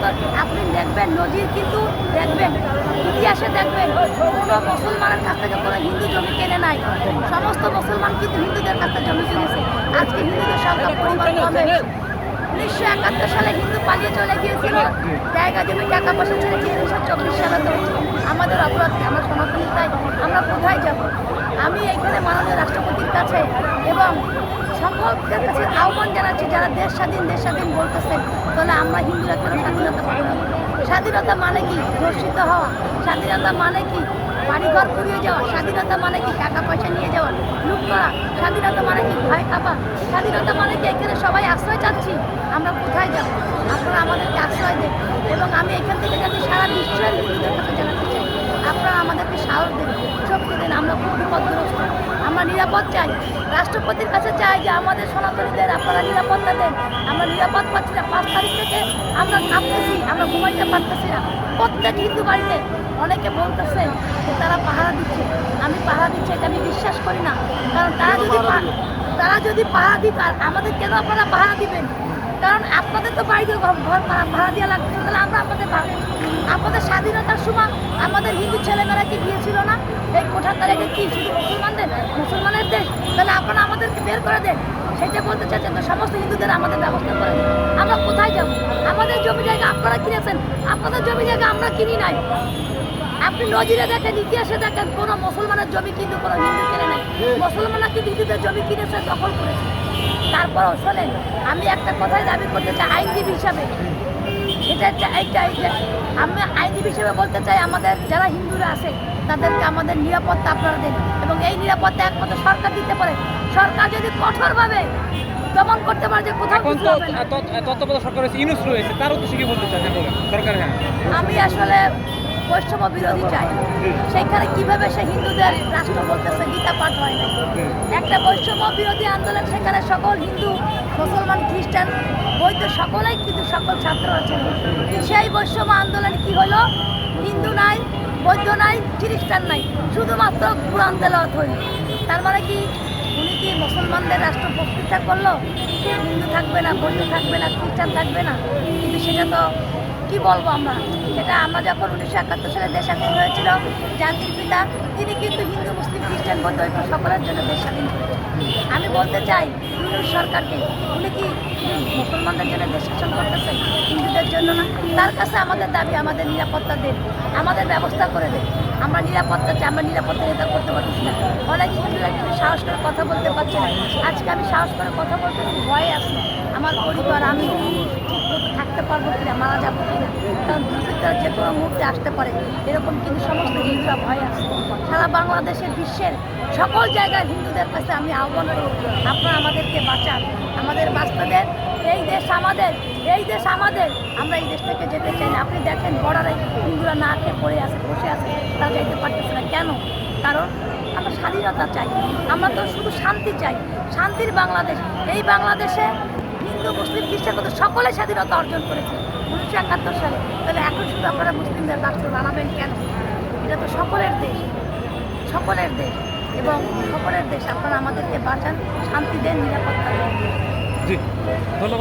তো আপনি দেখবেন নজির কিন্তু দেখবেন ইতিহাসে দেখবেন। কোনো মুসলমানের কাছ থেকে কোনো হিন্দু জমি কেনে নাই। সমস্ত মুসলমান কিন্তু হিন্দুদের কাছ থেকে জমি কিনেছে। আজকে হিন্দুদের সংখ্যা পরিমাণ কমে উনিশশো একাত্তর সালে হিন্দু পালিয়ে চলে গিয়েছিল। জায়গা জমি টাকা পয়সা ছেড়ে উনিশশো চব্বিশ সালে তো আমাদের অপরাধ? আমরা সনাতনী তাই আমরা কোথায় যাব? আমি এইখানে মাননীয় রাষ্ট্রপতির কাছে এবং সকলের কাছে আহ্বান জানাচ্ছি যারা দেশ স্বাধীন দেশ স্বাধীন বলতেছে, তাহলে আমরা হিন্দুরা কেন স্বাধীনতা পাবো না? স্বাধীনতা মানে কি? ধর্ষিত হওয়া। স্বাধীনতা মানে কি? বাড়িঘর পুড়িয়ে যাওয়া। স্বাধীনতা মানে কি? টাকা পয়সা নিয়ে যাওয়া, লুট করা। স্বাধীনতা মানে কি? ভয় খাওয়া। স্বাধীনতা মানে কি? এখানে সবাই আশ্রয় চাচ্ছি। আমরা কোথায় যাব? আপনারা আমাদেরকে আশ্রয় দেন। এবং আমি এখান থেকে যাতে সারা বিশ্বের হিন্দুদের কাছে জানাতে চাই, আপনারা আমাদেরকে সাহস দেন। শক্তি দেন আমরা খুব বিপদগ্রস্ত আমরা নিরাপদ চাই। রাষ্ট্রপতির কাছে চাই যে আমাদের সনাতনীদের আপনারা নিরাপত্তা দেন। আমরা নিরাপদ পাচ্ছি না। পাঁচ তারিখ থেকে আমরা কাঁপতেছি আমরা ঘুমাইতে পারতেছি না। প্রত্যেক হিন্দু বাড়িতে অনেকে বলতেছে যে তারা পাহারা দিচ্ছে। আমি পাহারা দিচ্ছি এটা আমি বিশ্বাস করি না। কারণ তারা যদি তারা যদি পাহারা দিত আর আমাদের কেন আপনারা পাহারা দিবেন? কারণ আপনাদের তো বাড়িতে ঘর ভাড়া দেওয়া লাগছে তাহলে আমরা আপনাদের ভাড়া আমাদের স্বাধীনতার সময় আমাদের হিন্দু ছেলেমেয়েরা কি গিয়েছিল না? এই কোঠার তারিখে কি, শুধু মুসলমানদের? মুসলমানের দেশ তাহলে আপনারা আমাদেরকে বের করে দেন। সেটা বলতে চাচ্ছেন তো সমস্ত হিন্দুদের আমাদের ব্যবস্থা করে দেন। আমরা কোথায় যাব? আমাদের জমি জায়গা আপনারা কিনেছেন। আপনাদের জমি জায়গা আমরা কিনি নাই। আপনি নজিরে দেখেন, ইতিহাসে দেখেন, কোনো মুসলমানের জমি কিন্তু কোনো হিন্দু মুসলমানরা কিন্তু হিন্দুদের জমি কিনেছে দখল করেছে? তারপরও শোনেন আমি একটা কথাই দাবি করতে চাই আইনজীবী হিসাবে। এটা একটা এইটা এইটা আমি আইনজীবী হিসেবে বলতে চাই আমাদের যারা হিন্দুরা আছে তাদেরকে আমাদের নিরাপত্তা আপনারা দেন। এবং এই নিরাপত্তা একমাত্র সরকার দিতে পারে। সরকার যদি কঠোরভাবে দমন করতে পারে যে কোথাও এখন কিছু হবে তত্ত্বাবধায়ক সরকার রয়েছে ইউনুস রয়েছে বলতে সরকার হ্যাঁ আমি আসলে বৈষম্য বিরোধী চাই। সেখানে কীভাবে সে হিন্দুদের রাষ্ট্র বলতেছে, গীতা পাঠ হয় না একটা বৈষম্য বিরোধী আন্দোলন, সেখানে সকল হিন্দু, মুসলমান, খ্রিস্টান বৈদ্য সকলেই কিন্তু সকল ছাত্র আছে। সেই বৈষম্য আন্দোলন কি হলো? হিন্দু নাই, বৌদ্ধ নাই, খ্রিস্টান নাই, শুধুমাত্র কোরআন তেলাওয়াত হইল তার মানে কি? উনি কি মুসলমানদের রাষ্ট্র বক্তৃতা করল? হিন্দু থাকবে না, বৌদ্ধ থাকবে না, খ্রিস্টান থাকবে না? কিন্তু সেটা তো কি বলব আমরা? সেটা আমরা যখন উনিশশো একাত্তর সালে দেশ স্বাধীন হয়েছিল, জাতির পিতা, তিনি কিন্তু হিন্দু, মুসলিম, খ্রিস্টান, বৌদ্ধ সকলের জন্য দেশ স্বাধীন আমি বলতে চাই সরকারকে, উনি কি মুসলমানদের জন্য দেশ শাসন করতেছেন? হিন্দুদের জন্য না। তার কাছে আমাদের দাবি, আমাদের নিরাপত্তা দেন, আমাদের ব্যবস্থা করে দেন। আমরা নিরাপত্তা চাই, আমরা নিরাপত্তা নেতা করতে পারছি না। অনেক হিন্দুরা কিন্তু সাহস করে কথা বলতে পারছে না। আজকে আমি সাহস করে কথা বলতে ভয় আছি। আমার পরিবার, আমি থাকতে পারব কিনা, মারা যাব কিনা, কারণ দুর্বৃত্তরা যে কোনো মুহূর্তে আসতে পারে, এরকম কিন্তু সমস্ত হিন্দুরা ভয় আছে। সারা বাংলাদেশের বিশ্বের সকল জায়গায় হিন্দুদের কাছে আমি আহ্বান করব, আপনারা আমাদেরকে বাঁচান। আমাদের বাস্তবের এই দেশ আমাদের, এই দেশ আমাদের। আমরা এই দেশ থেকে যেতে চাই না। আপনি দেখেন, বর্ডারে হিন্দুরা না খেয়ে পড়ে আছে, বসে আছে, তারা যাইতে পারতেছে না। কেন? কারণ আমরা স্বাধীনতা চাই। আমরা তো শুধু শান্তি চাই। শান্তির বাংলাদেশ। এই বাংলাদেশে হিন্দু, মুসলিম, খ্রিস্টান কত সকলে স্বাধীনতা অর্জন করেছে উনিশশো একাত্তর সালে। তাহলে এখন শুধু আপনারা মুসলিমদের রাষ্ট্র বানাবেন কেন? এটা তো সকলের দেশ সকলের দেশ এবং সকলের দেশ, আপনারা আমাদেরকে বাঁচান, শান্তি দেন, নিরাপত্তা দেন। ধন্যবাদ।